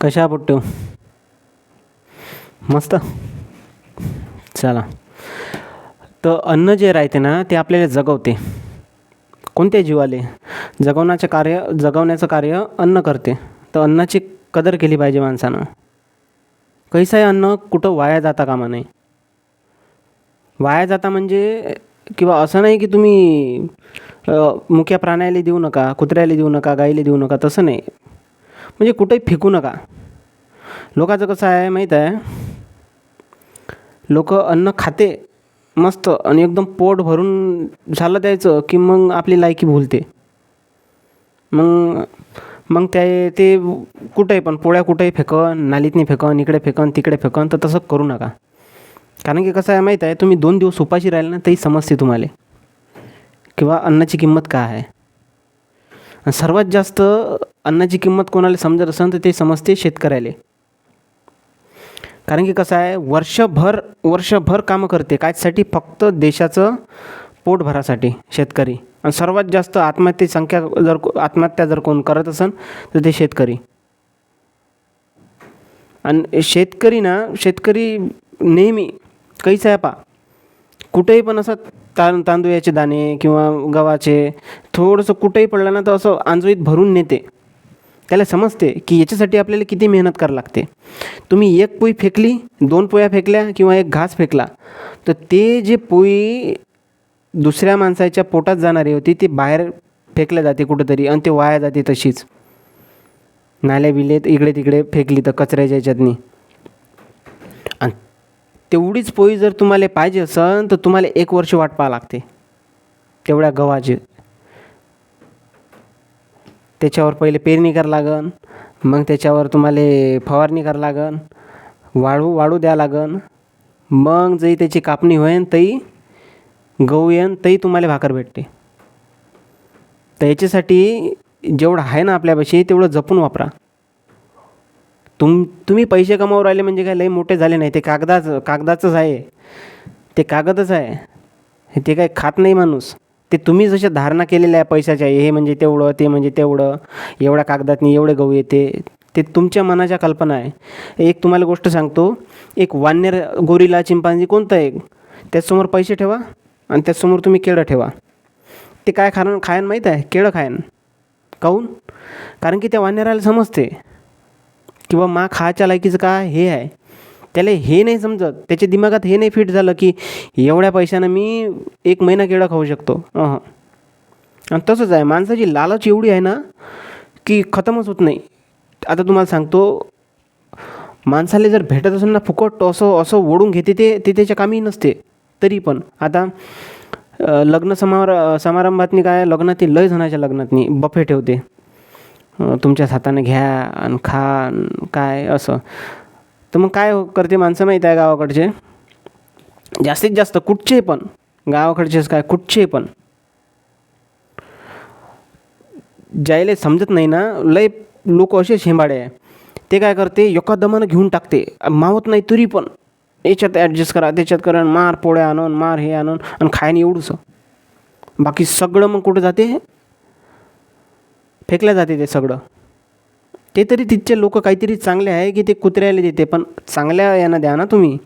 कशा पोट्टू? मस्त. चला. तर अन्न जे राहते ना ते आपल्याला जगवते. कोणते जीवाले जगवण्याचे कार्य जगवण्याचं कार्य अन्न करते. तर अन्नाची कदर केली पाहिजे माणसानं. कैसं आहे अन्न कुठं वाया जाता कामा नये. वाया जाता म्हणजे किंवा असं नाही की तुम्ही मुख्या प्राण्याला देऊ नका कुत्र्याला देऊ नका गाईला देऊ नका तसं नाही. म्हणजे कुठेही फेकू नका. लोकांचं कसं आहे माहीत आहे? लोक अन्न खाते मस्त आणि एकदम पोट भरून झालं द्यायचं की मग आपली लायकी भुलते. मग मग त्या ते कुठंही पण पोळ्या कुठेही फेकन नालीतनी फेकन इकडे फेकन तिकडे फेकन तर तसं करू नका. कारण की कसं आहे माहीत आहे तुम्ही दोन दिवस उपाशी राहिले ना तरी समजते तुम्हाला. किंवा अन्नाची किंमत काय आहे? सर्वात जास्त अन्नाची किंमत कोणाला समजत असेल तर ते समजते शेतकऱ्याला. कारण की कसं आहे वर्षभर वर्षभर कामं करते. कायसाठी फक्त देशाचं पोट भरासाठी शेतकरी. आणि सर्वात जास्त आत्महत्येची संख्या जर आत्महत्या जर कोण करत असेल तर ते शेतकरी. आणि शेतकरी ना शेतकरी नेहमी काहीच आहे पा कुठेही पण असं तां तांदूळाचे दाणे किंवा गव्हाचे थोडंसं कुठेही पडलं ना तर असं आंजळीत भरून नेते. त्याला समजते की याच्यासाठी आपल्याला किती मेहनत करावी लागते. तुम्ही एक पोई फेकली दोन पोळ्या फेकल्या किंवा एक घास फेकला तर ते जे पोई दुसऱ्या माणसाच्या पोटात जाणारी होती ती बाहेर फेकल्या जाते कुठंतरी आणि ते वाया जाते तशीच. नाल्या बिलेत इकडे तिकडे फेकली तर कचऱ्याच्या याच्यातनी. आणि तेवढीच पोळी जर तुम्हाला पाहिजे असेल तर तुम्हाला एक वर्ष वाट पाहावं लागते. तेवढ्या गव्हाचे. त्याच्यावर पहिले पेरणी करावं लागन. मग त्याच्यावर तुम्हाला फवारणी करावं लागन. वाळू वाळू द्या लागन. मग जरी त्याची कापणी होईन तरी गहू येईन तरी तुम्हाला भाकर भेटते. तर याच्यासाठी जेवढं आहे ना आपल्यापाशी तेवढं जपून वापरा. तुम तुम्ही पैसे कमावून राहिले म्हणजे काय लई मोठे झाले नाही. ते कागदाचं कागदाचंच आहे. ते कागदच आहे. ते काय खात नाही माणूस. ते तुम्ही जशा धारणा केलेल्या आहे पैशाच्या हे म्हणजे तेवढं ते म्हणजे तेवढं एवढ्या कागदातनी एवढे गहू येते ते तुमच्या मनाच्या कल्पना आहे. एक तुम्हाला गोष्ट सांगतो एक वानर गोरीला चिंपांजी कोणतं एक त्याचसमोर पैसे ठेवा आणि त्याचसमोर तुम्ही केळं ठेवा. ते काय खाणं खायन माहीत आहे? केळं खायन. काहून कारण की त्या वानराला समजते. किंवा मा खायच्या लायकीचं काय हे आहे. त्याला हे नाही समजत. त्याच्या दिमागात हे नाही फिट झालं की एवढ्या पैशानं मी एक महिना केळं खाऊ शकतो. आणि तसंच आहे माणसाची लालच एवढी आहे ना की खतमच होत नाही. आता तुम्हाला सांगतो माणसाला जर भेटत असेल ना फुकट असं असं ओढून घेते ते ते त्याच्या कामी नसते. तरी पण. आता लग्न समार समारंभातनी काय लग्नातील लय जणाच्या लग्नातनी बफे ठेवते. तुमच्याच हाताने घ्या आणि खा काय असं. तर मग काय करते माणसं माहीत आहे गावाकडचे? जास्तीत जास्त कुठचे पण गावाकडचेच काय कुठचे पण. ज्यायला समजत नाही ना लय लोक असे शेंबाडे आहे. ते काय करते एका दमानं घेऊन टाकते. मावत नाही तरी पण. याच्यात ॲडजस्ट करा त्याच्यात करा मार पोळ्या आणून मार हे आणून आणि खायन एवढंसं. बाकी सगळं मग कुठं जाते? फेकल्या जाते ते सगळं. ते तरी तिथचे लोक काहीतरी चांगले आहे की ते कुत्र्याला देते पण चांगल्या यानं द्या ना तुम्ही.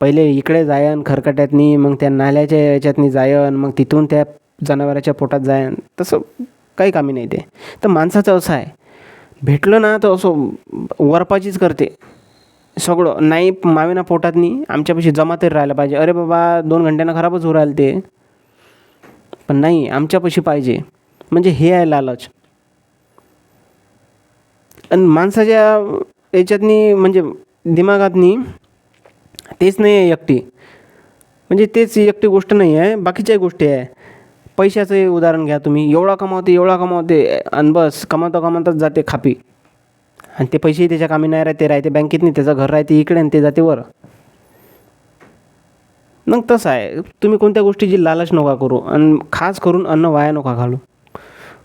पहिले इकडे जायन खरकट्यातनी मग त्या नाल्याच्या याच्यातनी जायन मग तिथून त्या जनावराच्या पोटात जायन. तसं काही कामी नाही ते. तर माणसाचं असं आहे. भेटलं ना तर असं वरपाचीच करते. सगळं नाही मावेना पोटातनी आमच्यापाशी जमा तरी राहायला पाहिजे. अरे बाबा दोन घंट्यानं खराबच होऊ राहिलं ते. पण नाही आमच्यापाशी पाहिजे. म्हणजे हे आहे लालच. आणि माणसाच्या याच्यातनी म्हणजे दिमागातनी तेच नाही आहे एकटी. म्हणजे तेच एकटी गोष्ट नाही आहे बाकीच्याही गोष्टी आहे. पैशाचं उदाहरण घ्या तुम्ही. एवढा कमावते एवढा कमावते आणि बस कमावता कमावताच जाते खापी. आणि ते पैसेही त्याच्या कामी नाही राहते राहते बँकेत नाही त्याचं घर राहते इकडे आणि ते जाते वर. मग तसं आहे. तुम्ही कोणत्या गोष्टीची लालच नका करू. आणि खास करून अन्न वाया नका घालू.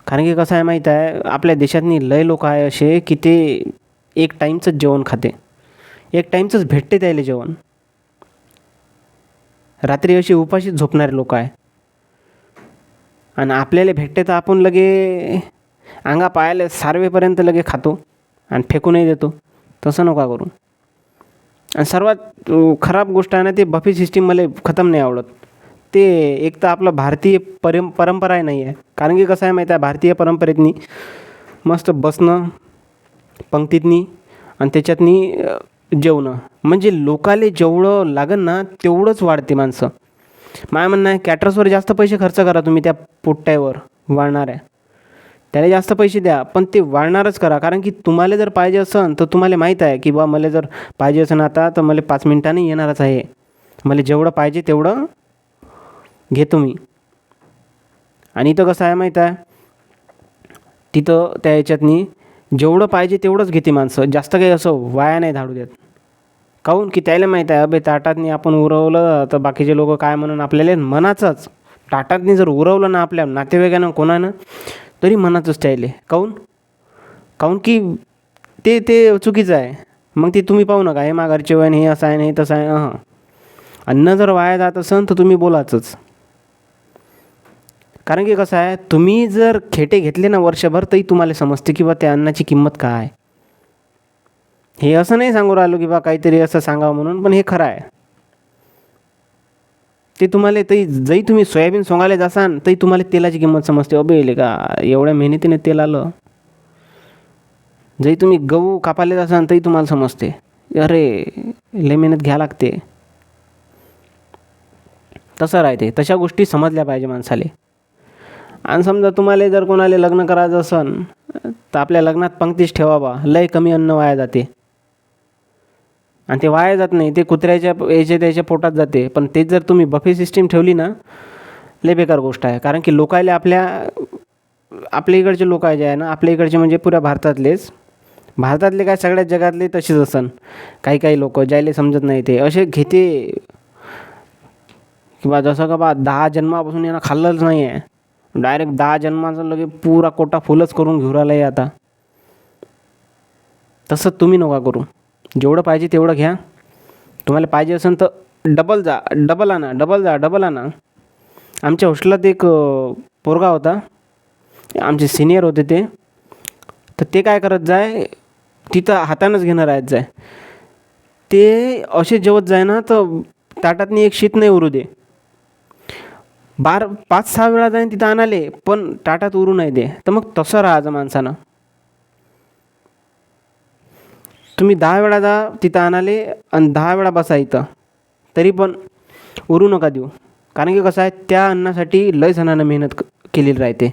कारण की कसं आहे माहीत आहे आपल्या देशातनी लय लोक आहे असे की ते एक टाईमचंच जेवण खाते. एक टाईमचंच भेटते त्याला जेवण. रात्री अशी उपाशीच झोपणारे लोक आहे. आणि आपल्याला भेटते तर आपण लगे अंगा पायाला सारवेपर्यंत लगे खातो आणि फेकूनही देतो. तसं नका करू. आणि सर्वात खराब गोष्ट आहे ना ते बफे सिस्टीम मला खतम नाही आवडत. ते एक तर आपलं भारतीय परं परंपरा नाही आहे कारण की कसं आहे माहीत आहे भारतीय परंपरेतनी मस्त बसणं पंक्तीतनी आणि त्याच्यातनी जेवणं. म्हणजे लोकाले जेवढं लागन ना तेवढंच वाढते माणसं. माझं म्हणणं आहे कॅटर्सवर जास्त पैसे खर्च करा तुम्ही त्या पोट्ट्यावर वाढणाऱ्या. त्याला जास्त पैसे द्या पण ते वाढणारच करा. कारण की तुम्हाला जर पाहिजे असेल तर तुम्हाला माहीत आहे की बा मला जर पाहिजे असेल आता तर मला पाच मिनिटांनी येणारच आहे. मला जेवढं पाहिजे तेवढं घेतो मी आणि इथं कसं आहे माहीत आहे? तिथं त्या याच्यातनी जेवढं पाहिजे तेवढंच घेते माणसं. जास्त काही असं वाया नाही धाडू देत. काहून? की त्याला माहीत आहे अबे ताटातनी आपण उरवलं तर बाकीचे लोक काय म्हणून आपल्याला? मनाचंच. ताटातनी जर उरवलं ना आपल्या नातेवाईकानं कोणानं तरी मनाचंच त्याले. काहून? काहून की ते ते चुकीचं आहे. मग ते तुम्ही पाहू नका. हे माघारचे वयन हे असं आहे हे तसं आहे. हां अन्न जर वाया जात असन तर तुम्ही बोलाचंच. कारण की कसं आहे तुम्ही जर खेटे घेतले ना वर्षभर तरी तुम्हाला समजते की बा त्या अन्नाची किंमत काय. हे असं नाही सांगू राहिलो की बा काहीतरी असं सांगावं म्हणून पण हे खरं आहे. ते तुम्हाला तरी जरी तुम्ही सोयाबीन सोंगायला जासान तरी तुम्हाला तेलाची किंमत समजते. अबे का एवढ्या मेहनतीने तेल आलं. जरी तुम्ही गहू कापायला जासान तरी तुम्हाला समजते. अरे लय मेहनत घ्या लागते. तसं राहते. तशा गोष्टी समजल्या पाहिजे माणसाले. आणि समजा तुम्हाला जर कोणाला लग्न करायचं असन तर आपल्या लग्नात पंक्तीच ठेवा बा. लय कमी अन्न वाया जाते. आणि ते वाया जात नाही ते कुत्र्याच्या याच्या त्याच्या पोटात जाते. पण तेच जर तुम्ही बफे सिस्टीम ठेवली ना लय बेकार गोष्ट आहे. कारण की लोकायला आपल्या आपल्या इकडचे लोक जे आहे ना आपल्या इकडचे म्हणजे पुऱ्या भारतातलेच. भारतातले काय सगळ्या जगातले तसेच असन. काही काही लोक ज्याले समजत नाही ते. असे घेते. किंवा जसं का बा दहा जन्मापासून यांना खाल्लंच नाही आहे डायरेक्ट दहा जन्माचं लगे पुरा कोटा फुलच करून घेऊ राहिला आहे आता. तसं तुम्ही नका करू. जेवढं पाहिजे तेवढं घ्या. तुम्हाला पाहिजे असेल तर डबल जा डबल आणा डबल जा डबल आणा. आमच्या हॉस्टेलात एक पोरगा होता. आमचे सिनियर होते ते. तर ते काय करत जाय तिथं हातानंच घेणार आहेत जाय. ते असे जेवत जाय ना तर ताटातनी एक शीत नाही उरू दे. बार पाच सहा वेळा जाईन तिथं आणाले पण ताटात उरू नाही दे. तर मग तसं राहायचं माणसानं. तुम्ही दहा वेळा जा तिथं आणाले आणि दहा वेळा बसा इथं. तरी पण उरू नका देऊ. कारण की कसं आहे त्या अन्नासाठी लय जणांना मेहनत केलेली राहते.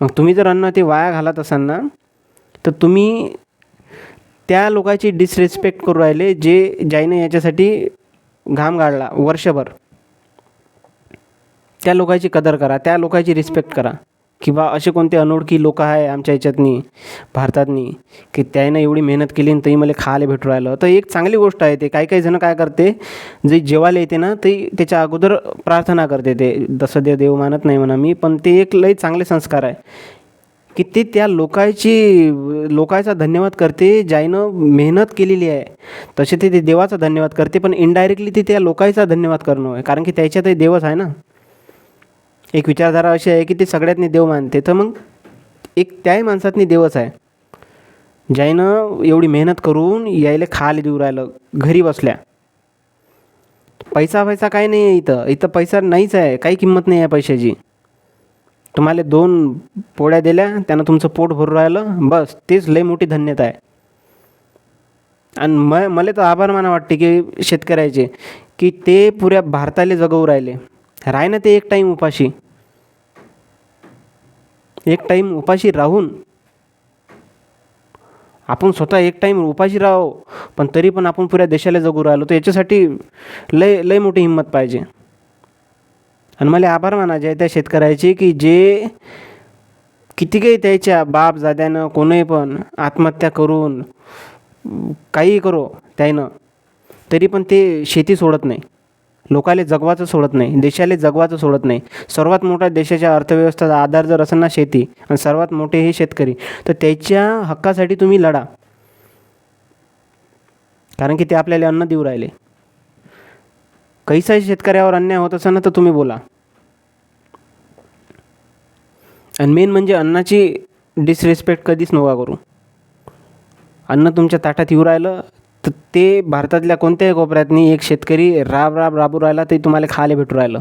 मग तुम्ही जर अन्न ते वाया घालत असाल ना तर तुम्ही त्या लोकांची डिसरेस्पेक्ट करू राहिले जे ज्याने याच्यासाठी घाम गाळला वर्षभर. त्या लोकांची कदर करा त्या लोकांची रिस्पेक्ट करा. किंवा असे कोणते अनोळखी लोक आहे आमच्या याच्यातनी भारतातनी की त्यानं एवढी मेहनत केली आणि तरी मला खायला भेटू राहिलं. तर एक चांगली गोष्ट आहे ते. काही काही जण काय करते जे जेवायला येते ना ते त्याच्या अगोदर प्रार्थना करते ते. तसं ते देव मानत नाही म्हणा मी पण ते एक लई चांगले संस्कार आहे. की ते त्या लोकांची लोकायचा धन्यवाद करते ज्यानं मेहनत केलेली आहे. तसे ते ते देवाचा धन्यवाद करते पण इनडायरेक्टली ते त्या लोकायचा धन्यवाद करणं आहे. कारण की त्याच्यातही देवच आहे ना. एक विचारधारा अशी आहे की ते सगळ्यातनी देव मानते. तर मग एक त्याही माणसातनी देवच आहे. ज्यानं एवढी मेहनत करून यायला खायला देऊ राहिलं घरी बसल्या. पैसा पैसा काही नाही आहे इथं. इथं पैसा नाहीच आहे. काही किंमत नाही आहे पैशाची. तुम्हाला दोन पोळ्या दिल्या त्यानं तुमचं पोट भरून राहिलं. बस तेच लई मोठी धन्यता आहे. आणि म मला तर आभार माना वाटते की शेतकऱ्याचे की ते पुऱ्या भारताला जगवू राहिले. राह ना ते एक टाईम उपाशी. एक टाईम उपाशी राहून. आपण स्वतः एक टाईम उपाशी राहो पण तरी पण आपण पुऱ्या देशाला जगू राहिलो तर याच्यासाठी लय लय मोठी हिंमत पाहिजे. आणि मला आभार मानायचे आहे त्या शेतकऱ्याचे की जे किती काही त्याच्या बाप जाद्यानं कोणीही पण आत्महत्या करून काही करो त्यानं तरी पण ते शेती सोडत नाही. लोकाले जगवाचं सोडत नाही देशाले जगवाचं सोडत नाही. सर्वात मोठा देशाच्या अर्थव्यवस्थेचा आधार जर असेल ना शेती आणि सर्वात मोठे हे शेतकरी तर त्याच्या हक्कासाठी तुम्ही लढा. कारण की ते आपल्याला अन्न देऊ राहिले. कैसाही शेतकऱ्यावर अन्याय होत असेल ना तर तुम्ही बोला. आणि मेन म्हणजे अन्नाची डिसरेस्पेक्ट कधीच नका करू. अन्न तुमच्या ताटात येऊ राहिलं तर ते भारतातल्या कोणत्याही कोपऱ्यातनी एक शेतकरी राब राब राबू राहिला ते तुम्हाला खायला भेटू राहिलं.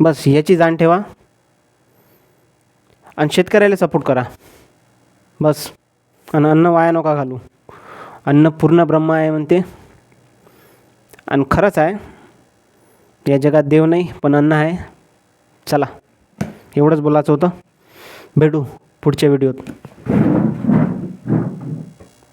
बस याची जाण ठेवा. आणि शेतकऱ्याला सपोर्ट करा. बस. आणि अन्न वाया नका घालू. अन्न पूर्ण ब्रह्म आहे म्हणते. आणि खरंच आहे. या जगात देव नाही पण अन्न आहे. चला. एवढंच बोलायचं होतं. भेटू पुढच्या व्हिडिओत.